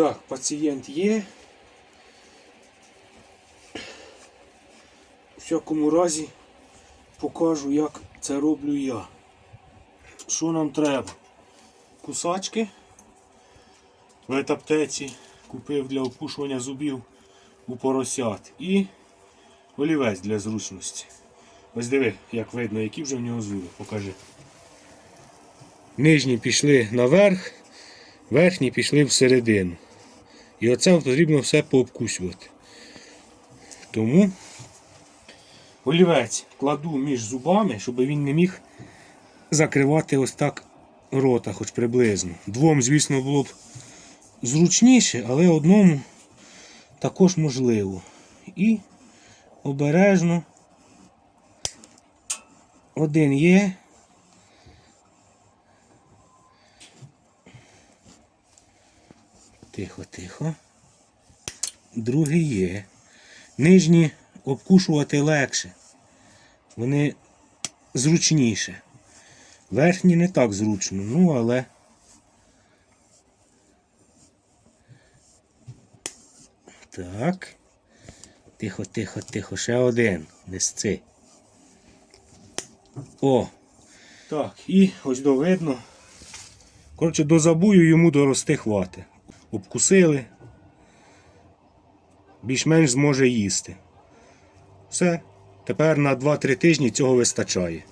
Так, пацієнт є. В всякому разі покажу, як це роблю я. Що нам треба? Кусачки. В аптеці купив для опушування зубів у поросят. І олівець для зручності. Ось диви, як видно, які вже в нього зуби. Покажи. Нижні пішли наверх, верхні пішли всередину. І оце потрібно все пообкусювати. Тому олівець кладу між зубами, щоб він не міг закривати ось так рота, хоч приблизно. Двом, звісно, було б зручніше, але одному також можливо. І обережно один є. Тихо, тихо. Другий є. Нижні обкушувати легше. Вони зручніше. Верхні не так зручно, ну але. Так. Тихо, тихо, тихо. Ще один. Не сци. О! Так, і ось до видно. Коротше, до забую йому дорости хвати. Обкусили. Більш-менш зможе їсти. Все. Тепер на 2-3 тижні цього вистачає.